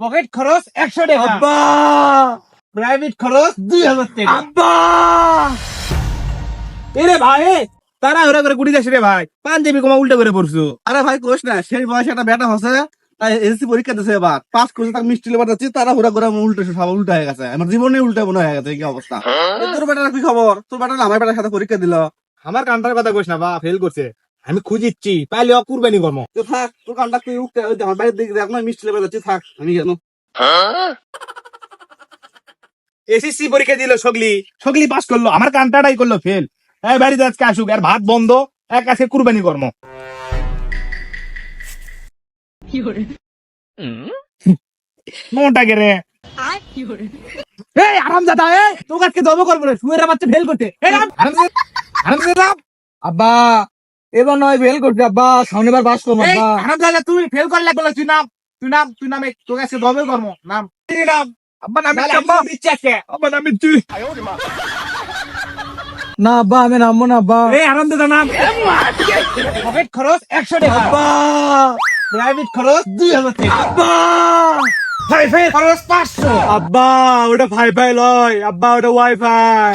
Pocket খরচ একশো টাকা। আব্বা! প্রাইভেট খরচ দুই হাজার টাকা। আব্বা! এরে ভাই তারা ওরা করে কুড়ি যাস রে ভাই। পাঞ্জাবি কমা উল্টা করে পড়ছো আরে ভাই কোশ না সেই বয়সে একটা বেটা তাই এসএসসি পরীক্ষা দিছে এবার। পাস করছে তাকে মিষ্টি লেবার যাচ্ছি তারা ঘোরা ঘোরা উল্টো সব উল্টা হয়ে গেছে। আমার জীবনে উল্টা মনে হয়ে গেছে কি অবস্থা? এ তোর বেটার কি খবর? তোর বেটা আমার বেটার সাথে পরীক্ষা দিল। আমার কান্টার কথা কইস না বা ফেল করছে। আমি খুঁজিচ্ছি। পাইলে অকুরবানি কর্ম। তো থাক তোর কানটা তুই উঠতে আমার বাইরের দিকে দেখ না মিষ্টি লেবার যাচ্ছি থাক আমি কেন এসএসসি পরীক্ষা দিল সগলি। সগলি পাস করল আমার কান্টাটাই করল ফেল এই বাড়িতে আজকে আসুক আর ভাত বন্ধ এক আছে কুরবানি কর্ম। মনটা গেরে এই আরাম দাদা এই তোকে আজকে দম করব না শুয়ের বাচ্চা ফেল করতে। আব্বা! এবার নয় বেল করছি আব্বা। সামনেবার বাস করব আরাম দাদা তুই ফেল করলে বলে তুই নাম তুই নাম তুই নামে তোকে আজকে দমে কর্ম নাম। নাম? আব্বা নামে আব্বা। আব্বা তুই না আব্বা আমি নামবো না আব্বা। এই দাদা নাম। পকেট খরচ একশো টাকা। আব্বা। প্রাইভেট খরচ দুই হাজার টাকা। আব্বা। খরচ পাঁচশো। আব্বা ওটা ফাই ফাই লয়। আব্বা ওটা ওয়াইফাই